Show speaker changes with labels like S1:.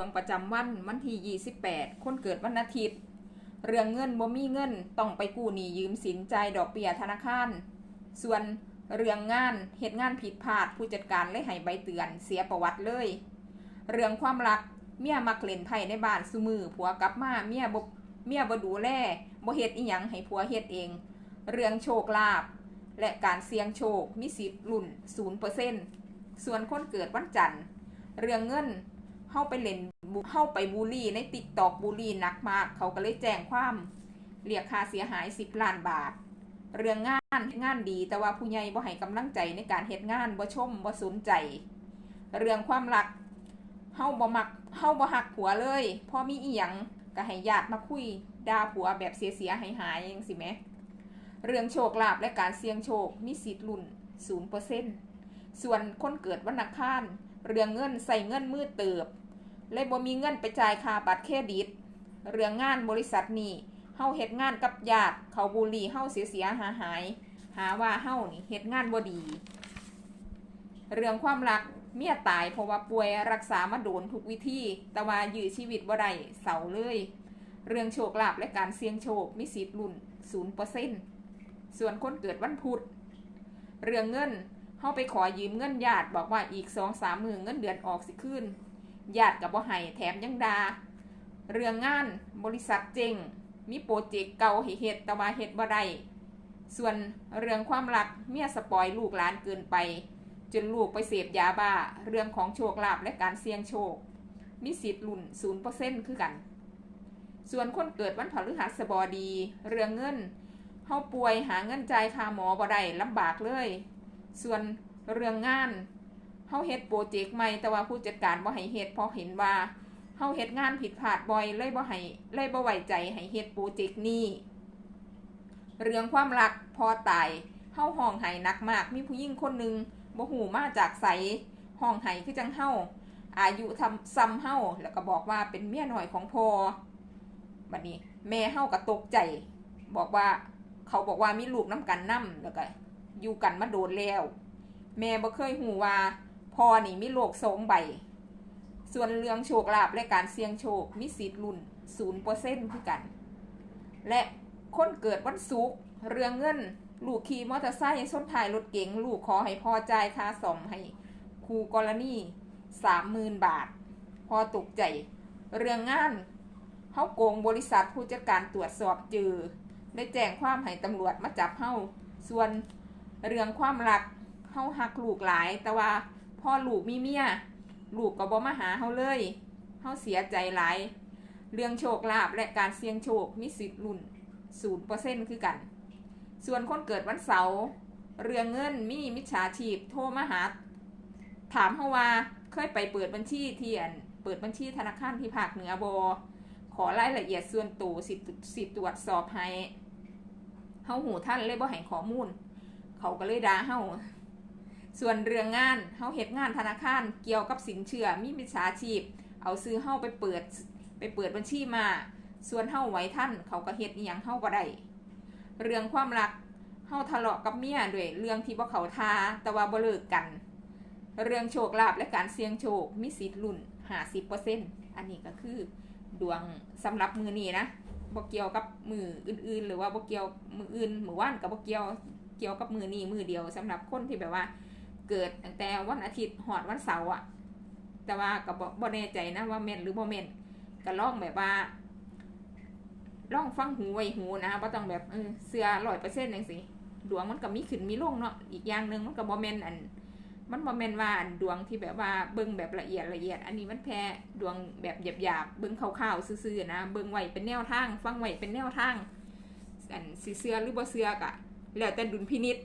S1: วงประจำวันวันที่28 คนเกิดวันอาทิตย์ เรื่องเงินบ่มีเงินต้องไปกู้หนี้ยืมสินจ่ายดอกเบี้ยธนาคาร ส่วนเรื่องงานเหตุงานผิดพลาดผู้จัดการเลยให้ใบเตือนเสียประวัติเลย เรื่องความรักเมียมักเล่นไพ่ในบ้านซุมือผัวกลับมาเมียบ่เมียบ่ดูแลบ่เฮ็ดอีหยังให้ผัวเฮ็ดเอง เรื่องโชคลาภและการเสี่ยงโชคมีสิทธิ์ลุ่น0%ส่วนคนเกิดวันจันทร์ เรื่องเงิน เฮาไปเล่นบุเฮาไปบูลลี่ในติ๊กตอกบูลลี่หนักมาก เขาก็เลยแจ้งความเรียกค่าเสียหาย 10 ล้านบาท เรื่องงานงานดี แต่ว่าผู้ใหญ่บ่ให้กำลังใจในการเฮ็ดงานบ่ชมบ่สนใจ เรื่องความรักเฮาบ่มักเฮาบ่ฮักผัวเลยพอมีอีหยังก็ให้ญาติมาคุยด่าผัวแบบเสียๆหายๆจังสิแหมเรื่องโชคลาภและการเสี่ยงโชคมีสิทธิ์ลุ้น0%ส่วนคนเกิดวันอังคาร เรื่องเงินใส่เงินมือเติบ เลยบ่มีเงินไปจ่ายค่าบัตรเครดิต เรื่องงานบริษัทนี่เฮาเฮ็ดงานกับญาติเขาบูลลี่เฮาเสียเสียหาหาย หาว่าเฮานี่เฮ็ดงานบ่ดี เรื่องความรักเมียตายเพราะว่าป่วยรักษามาโดนทุกวิธี แต่ว่ายื้อชีวิตบ่ได้เสาเลย เรื่องโชคลาภและการเสี่ยงโชคมีสิทธิ์ลุ้น0%ส่วนคนเกิดวันพุธเรื่องเงิน เฮาไปขอยืมเงินญาติบอกว่าอีก2-3มื้อเงินเดือนออกสิคืนญาติกับบ่ให้แถมยังดา เรื่องงานบริษัทเจ๊งมีโปรเจกต์เก่าให้เฮ็ดแต่ว่าเฮ็ดบ่ได้ส่วนเรื่องความรักเมียสปอยลูกหลานเกินไป จนลูกไปเสพยาบ้า เรื่องของโชคลาภและการเสี่ยงโชค มีสิทธิ์ลุ่น0%คือกัน ส่วนคนเกิดวันพฤหัสบดี เรื่องเงินเฮาป่วยหาเงินจ่ายค่าหมอบ่ได้ลำบากเลย ส่วนเรื่องงานเฮาเฮ็ดโปรเจกต์ใหม่แต่ว่าผู้จัดการบ่ให้เฮ็ดเพราะเห็นว่าเฮาเฮ็ดงานผิดพลาดบ่อยเลยบ่ให้เลยบ่ไว้ใจให้เฮ็ดโปรเจกต์นี้ เรื่องความรักพอตายเฮาห้องไห้หนักมาก มีผู้หญิงคนหนึงบ่ฮู้มาจากไสห้องไห้คือจังเฮาอายุทำซ้ำเฮาแล้วก็บอกว่าเป็นเมียน้อยของพ่อบัดนี้ แม่เฮาก็ตกใจ บอกว่าเขาบอกว่ามีลูกน้ำกันนํแล้วก็ อยู่กันมาโดนแล้ว แม่บ่เคยหูว่าพ่อนี่มีโรคสองใบ ส่วนเรื่องโชคลาภและการเสี่ยงโชคมีสิทธิ์ลุ้น0%คือกัน และคนเกิดวันศุกร์เรื่องเงิน ลูกขี่มอเตอร์ไซค์ส้นท้ายรถเก๋งลูกขอให้พ่อจ่ายค่าซ่อมให้ครูกรณี30,000บาท พอตกใจ เรื่องงานเฮาโกงบริษัทผู้จัดการตรวจสอบเจอได้แจ้งความให้ตำรวจมาจับเฮาส่วน เรื่องความรักเฮาหักลูกหลาย แต่ว่าพ่อลูกมีเมียลูกก็บ่มาหาเฮาเลยเฮาเสียใจหลาย เรื่องโชคลาภและการเสี่ยงโชคมีสิทธิ์ลุ้น0%คือกัน ส่วนคนเกิดวันเสาร์เรื่องเงินมีมิจฉาชีพโทรมาหา ถามเฮาว่าเคยไปเปิดบัญชีเที่อันเปิดบัญชีธนาคารที่ภาคเหนือบอขอรายละเอียดส่วนตัวสิสิตรวจสอบให้เฮาหูท่านเลยบ่ให้ข้อมูล เขาก็เลยด่าเฮาส่วนเรื่องงานเฮาเฮ็ดงานธนาคารเกี่ยวกับสินเชื่อมีมิจฉาชีพ เอาซื้อเฮาไปเปิดไปเปิดบัญชีมา ส่วนเฮาไว้ท่านเขาก็เฮ็ดอีหยังเฮาบ่ได้เรื่องความรักเฮาทะเลาะกับเมียด้วยเรื่องที่บ่เขาทาแต่ว่าบ่เลิกกัน เรื่องโชคลาภและการเสี่ยงโชคมีสิทธิ์ลุ้น50%อันนี้ก็คือดวงสำหรับมือนี้นะบ่เกี่ยวกับมืออื่นๆ หรือว่าบ่เกี่ยวมืออื่นมือว่านกับบ่เกี่ยว เกี่ยวกับมือนี้มือเดียวสำหรับคนที่แบบว่า เกิดตั้งแต่วันอาทิตย์หอดวันเสาร์อะแต่ว่าก็บ่บ่แน่ใจนะว่าแม่นหรือบ่แม่นก็ลองแบบว่าลองฟังหูไว้หูนะบ่ต้องแบบเออเสื้อร้อยเปอร์เซ็นต์จังซี่ดวงมันก็มีขึ้นมีลงเนาะอีกอย่างหนึ่งมันก็บ่แม่นอัน มันบ่แม่นว่าอันดวงที่แบบว่าเบิ่งแบบละเอียดละเอียด อันนี้มันแพ้ดวงแบบหยาบๆเบิ่งคร่าวๆซื่อๆนะเบิ่งไว้เป็นแนวทาง ฟังไว้เป็นแนวทางอันสิเสื้อหรือบ่เสื้อกะ แล้วแต่ดุลพินิจ